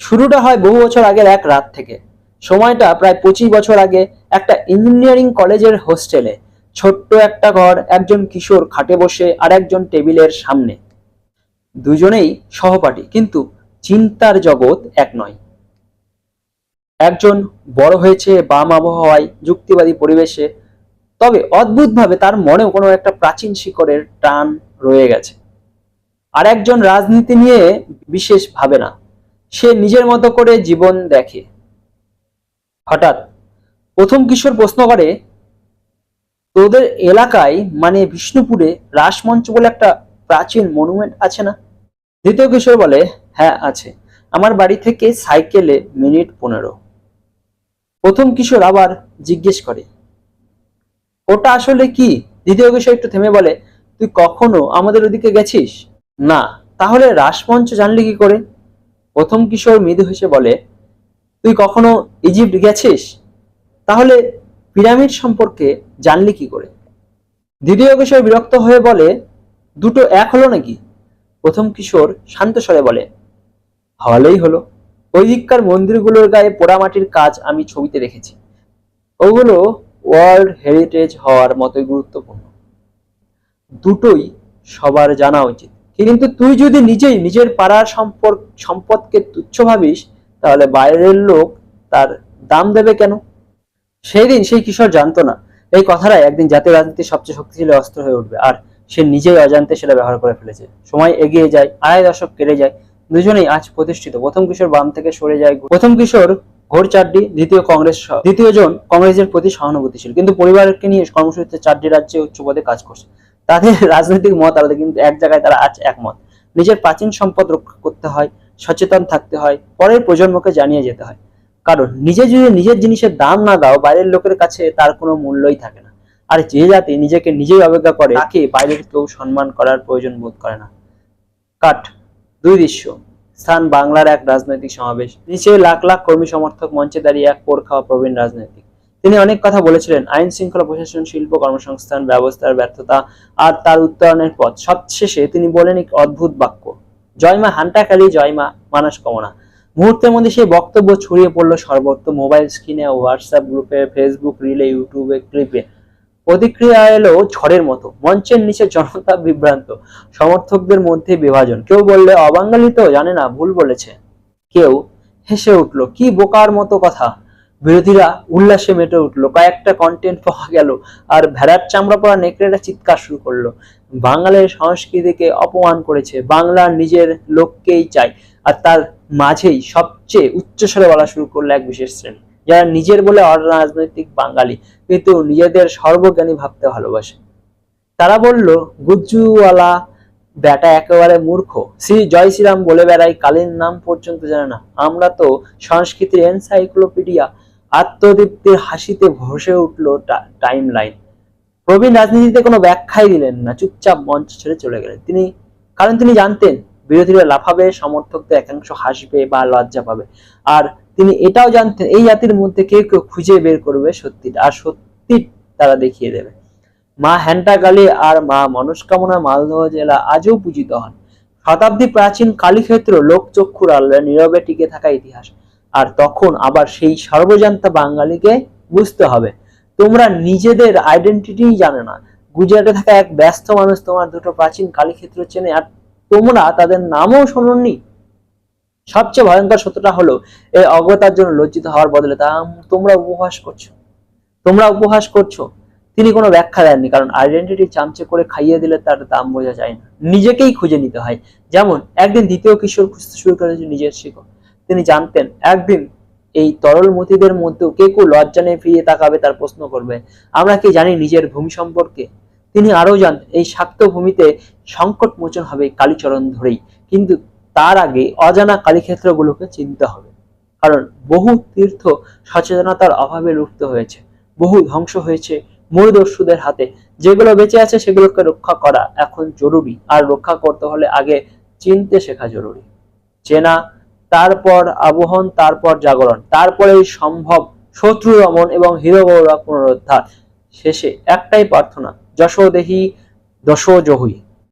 শুরুটা হয় বহু বছর আগের এক রাত থেকে। সময়টা প্রায় পঁচিশ বছর আগে একটা ইঞ্জিনিয়ারিং কলেজের হোস্টেলে। ছোট্ট একটা ঘর, একজন কিশোর খাটে বসে আর একজন টেবিলের সামনে। দুজনেই সহপাঠী, কিন্তু চিন্তার জগৎ এক নয়। একজন বড় হয়েছে, বাম আবহাওয়ায়, যুক্তিবাদী পরিবেশে, তবে অদ্ভুতভাবে তার মনেও কোনো একটা প্রাচীন শিকড়ের টান রয়ে গেছে। আর একজন রাজনীতি নিয়ে বিশেষ ভাবে না। সে নিজের মতো করে জীবন দেখে। হঠাৎ প্রথম কিশোর প্রশ্ন করে, তোদের এলাকায় মানে বিষ্ণুপুরে রাসমঞ্চ বলে একটা প্রাচীন মনুমেন্ট আছে না? দ্বিতীয় কিশোর বলে হ্যাঁ আছে। আমার বাড়ি থেকে সাইকেলে মিনিট পনেরো। প্রথম কিশোর আবার জিজ্ঞেস করে, ওটা আসলে কি? দ্বিতীয় কিশোর একটু থেমে বলে, তুই কখনো আমাদের ওদিকে গেছিস? না। তাহলে রাসমঞ্চ জানলি কি করে? প্রথম কিশোর মৃদু হেসে বলে, তুই কখনো ইজিপ্ট গেছিস? তাহলে পিরামিড সম্পর্কে জানলি কি করে? দ্বিতীয় কিশোর বিরক্ত হয়ে বলে, দুটো এক হলো নাকি? প্রথম কিশোর শান্ত স্বরে বলে হলেই হলো। ওই দিককার মন্দিরগুলোর গায়ে পোড়ামাটির কাজ আমি ছবিতে দেখেছি। ওগুলো ওয়ার্ল্ড হেরিটেজ হওয়ার মতোই গুরুত্বপূর্ণ। দুটোই সবার জানা উচিত। কিন্তু তুই যদি নিজেই নিজের পাড়ার সম্পর্ক সম্পদকে তুচ্ছ ভাবিস, তাহলে বাইরের লোক তার দাম দেবে কেন? সেই দিন সেই কিশোর জানতো না। এই কথাটাই একদিন জাতীয় রাজনীতির সবচেয়ে শক্তিশালী অস্ত্র হয়ে উঠবে, আর সে নিজেই অজান্তে সেটা ব্যবহার করে ফেলেছে। সময় এগিয়ে যায়, আড়াই দশক কেটে যায়, দুজনেই আজ প্রতিষ্ঠিত। প্রথম কিশোর বাম থেকে সরে যায় প্রথম কিশোর ঘোর চারটি দ্বিতীয় কংগ্রেস দ্বিতীয় জন কংগ্রেসের প্রতি সহানুভূতিশীল। কিন্তু পরিবারকে নিয়ে কর্মসূচিতে চারটি রাজ্যে উচ্চ পদে কাজ করছে। তাদের রাজনৈতিক মত আলাদা, কিন্তু এক জায়গায় তারা আজ একমত। নিজের প্রাচীন সম্পদ রক্ষা করতে হয়, সচেতন থাকতে হয়, পরের প্রজন্মকে জানিয়ে যেতে হয়। কারণ নিজে যদি নিজের জিনিসের দাম না দাও, বাইরের লোকের কাছে তার কোনো মূল্যই থাকে না। আর যে জাতি নিজেকে নিজেই অবজ্ঞা করে, তাকে বাইরের কেউ সম্মান করার প্রয়োজন বোধ করে না। কাট, দুই দৃশ্য। স্থান বাংলার এক রাজনৈতিক সমাবেশ। নিচে লাখ লাখ কর্মী সমর্থক মঞ্চে দাঁড়িয়ে এক পোর খাওয়া প্রবীণ রাজনৈতিক। তিনি অনেক কথা বলেছিলেন, আইন শৃঙ্খলা প্রশাসন, শিল্প কর্মসংস্থান, ব্যবস্থার ব্যর্থতা আর তার উত্তরণের পথ। সবশেষে তিনি বলেন এক অদ্ভুত বাক্য জয়মা হান্টাকালী জয়মা মানস কমনা। মুহূর্তের মধ্যে সেই বক্তব্য ছড়িয়ে পড়ল সর্বত্র, মোবাইল স্ক্রিনে, হোয়াটসঅ্যাপ গ্রুপে, ফেসবুক রিলে, ইউটিউবে ক্লিপে। প্রতিক্রিয়া এলো ঝড়ের মতো, মঞ্চের নিচে জনতা বিভ্রান্ত, সমর্থকদের মধ্যে বিভাজন। কেউ বললে, অবাঙালি তো, জানে না, ভুল বলেছে। কেউ হেসে উঠল, কি বোকার মতো কথা। বিরোধীরা উল্লাসে মেতে উঠল, কয়েকটা কন্টেন্ট পাওয়া গেল আর ভেড়ার চামড়া পড়া নেকড়েরা চিৎকার শুরু করল। বাঙালির সংস্কৃতিকে অপমান করেছে বাংলার নিজের লোককেই চাই আর তার মাঝেই সবচেয়ে উচ্চস্বরে বলা শুরু করল এক বিশেষ শ্রেণি, যারা নিজের বলে অরাজনৈতিক বাঙালি কিন্তু নিজেদের সর্বজ্ঞানী ভাবতে ভালোবাসে। তারা বলল, গুজ্জুওয়ালা ব্যাটা একেবারে মূর্খ। শ্রী জয় শ্রীরাম বলে বেড়াই কালীর নাম পর্যন্ত জানে না। আমরা তো সংস্কৃতির এনসাইক্লোপিডিয়া আত্মদীপ্তির হাসিতে ভসে উঠল টাইম লাইন প্রবীণ রাজনীতিতে কোনো ব্যাখ্যাই দিলেন না, চুপচাপ মঞ্চ ছেড়ে চলে গেলেন। তিনি, কারণ তিনি জানতেন, বিরোধীরা লাফাবে, সমর্থকদের একাংশ হাসবে বা লজ্জা পাবে। আর তিনি এটাও জানতেন, এই জাতির মধ্যে কেউ কেউ খুঁজে বের করবে সত্যিটা আর সত্যি তারা দেখিয়ে দেবে। মা হ্যান্টাকালী আর মা মনস্কামনা মালদহ জেলা আজও পূজিত হন। শতাব্দী প্রাচীন কালীক্ষেত্র, লোকচক্ষুর আলোয় নীরবে টিকে থাকা ইতিহাস। আর তখন আবার সেই সর্বজান্তা বাঙালিকে বুঝতে হবে। তোমরা নিজেদের আইডেন্টিটি জানো না। গুজরাটে থাকা এক ব্যস্ত মানুষ তোমার দুটো প্রাচীন কালীক্ষেত্র চেনে আর তোমরা তাদের নামও শোনোনি। সবচেয়ে ভয়ঙ্কর সত্যটা হলো, এই অজ্ঞতার জন্য লজ্জিত হওয়ার বদলে তা তোমরা উপহাস করছ। তোমরা উপহাস করছ। তিনি কোনো ব্যাখ্যা দেননি, কারণ আইডেন্টিটি চামচে করে খাইয়ে দিলে তার দাম বোঝা যায় না। নিজেকেই খুঁজে নিতে হয়। যেমন, একদিন দ্বিতীয় কিশোর খুঁজতে শুরু করেছে নিজের শিকড়। তিনি জানতেন, একদিন এই তরল মতিদের মধ্যেও কে কেউ লজ্জা নিয়ে ফিরিয়ে তাকাবে তার প্রশ্ন করবে। আমরা কি জানি নিজের ভূমি সম্পর্কে? তিনি আরও জানতেন, এই শাক্ত ভূমিতে সংকট মোচন হবে কালীচরণ ধরেই, কিন্তু তার আগে অজানা কালীক্ষেত্রগুলোকে চিনতে হবে। কারণ বহু তীর্থ সচেতনতার অভাবে লুপ্ত হয়েছে, বহু ধ্বংস হয়েছে মূলদস্যুদের হাতে। যেগুলো বেঁচে আছে সেগুলোকে রক্ষা করা এখন জরুরি, আর রক্ষা করতে হলে আগে চিনতে শেখা জরুরি। চেনা তারপর আবহন, তারপর জাগরণ তারপরেই সম্ভব শত্রু দমন এবং হিরো গৌরব পুনরুদ্ধার। শেষে একটাই প্রার্থনা, যশোদেহী দশো জহুই।